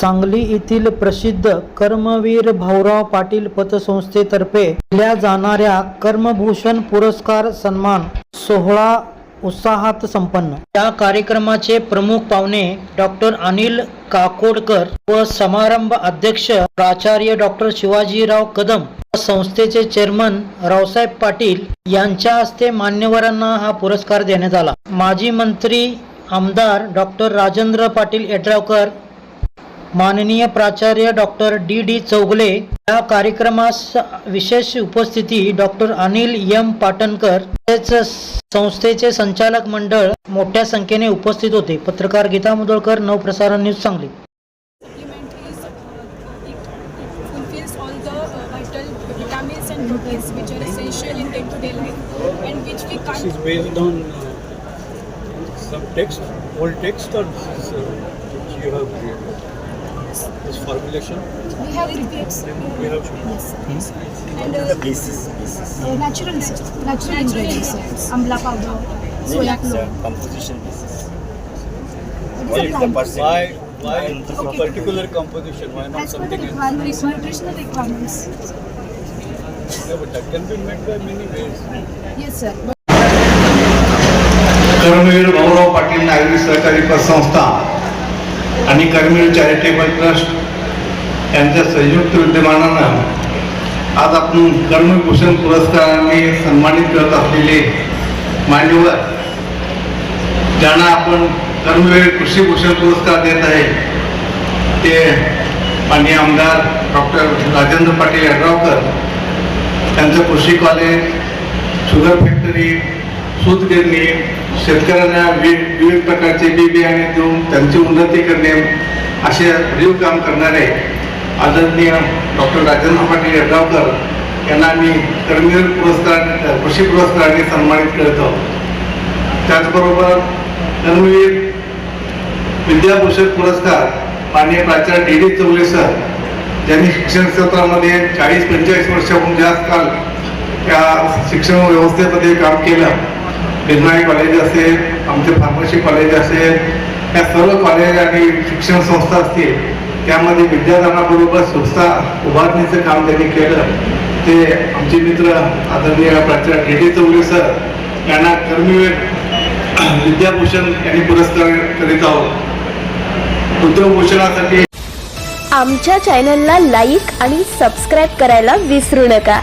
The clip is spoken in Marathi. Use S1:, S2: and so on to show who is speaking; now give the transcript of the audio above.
S1: सांगली येथील प्रसिद्ध कर्मवीर भाऊराव पाटील पतसंस्थेतर्फे दिल्या जाणाऱ्या कर्मभूषण पुरस्कार सन्मान सोहळा उत्साहात संपन्न. या कार्यक्रमाचे प्रमुख पाहुणे डॉक्टर अनिल काकोडकर व समारंभ अध्यक्ष प्राचार्य डॉक्टर शिवाजीराव कदम व संस्थेचे चेअरमन रावसाहेब पाटील यांच्या हस्ते मान्यवरांना हा पुरस्कार देण्यात आला. माजी मंत्री आमदार डॉक्टर राजेंद्र पाटील यड्रावकर माननीय प्राचार्य डॉक्टर डी डी चौगले या कार्यक्रमास विशेष उपस्थिती डॉक्टर अनिल एम पाटणकर संस्थेचे संचालक मंडळ मोठ्या संख्येने उपस्थित होते पत्रकार Geeta Mudalkar नवप्रसारण news
S2: Sangli Some uh,
S3: text, old text or uh, you have created? created? This formulation?
S2: we have repeats
S3: You have
S2: yes and uh,
S4: basis, basis.
S2: uh, natural natural, natural ingredients amla powder
S4: Maybe
S2: soya
S4: it's a
S2: chlore
S4: composition basis.
S2: It
S4: What
S2: is
S4: is
S2: a
S4: the
S2: plant.
S4: percentage?
S3: why why this
S2: Okay.
S3: particular composition? Why not
S2: as per the
S3: something else?
S2: requirements nutritional requirements
S3: Yeah, but that can be met by many ways.
S2: yes sir
S5: Karmaveer Bhaurao Patil नागरी सहकारी पतसंस्था आणि कर्मवीर चॅरिटेबल ट्रस्ट यांच्या संयुक्त विद्यमानानं आज आपण कर्मभूषण पुरस्काराने सन्मानित करत असलेले मान्यवर ज्यांना आपण कर्मवीर कृषीभूषण पुरस्कार देत आहे ते माननीय आमदार डॉक्टर राजेंद्र पाटील यड्रावकर त्यांचं कृषी कॉलेज शुगर फॅक्टरी सूतगिरणी शेतकऱ्यांना विविध प्रकारचे बी बियाणे देऊन त्यांची उन्नती करणे असे भरीव काम करणारे आदरणीय डॉक्टर राजेंद्र पाटील यड्रावकर यांना मी कर्मवीर पुरस्कार कृषी पुरस्काराने सन्मानित करतो त्याचबरोबर कर्मवीर विद्याभूषण पुरस्कार माननीय प्राचार्य डी डी चौले सर ज्यांनी शिक्षण क्षेत्रामध्ये चाळीस पंचेचाळीस वर्षाहून जास्त काल त्या शिक्षण व्यवस्थेमध्ये काम केलं. बिरनाई कॉलेज असेल आमचे फार्मसी कॉलेज असेल या सर्व कॉलेज आणि शिक्षण संस्था असतील त्यामध्ये विद्यार्थ्यांबरोबर संस्था उभारणीचं काम त्यांनी केलं. ते आमचे मित्र आदरणीय प्राचार्य डी डी चौले सर यांना कर्मवीर विद्याभूषण यांनी पुरस्कार करीत आहोत. उद्योगभूषणासाठी
S6: आमच्या चॅनलला लाईक आणि सबस्क्राईब करायला विसरू नका.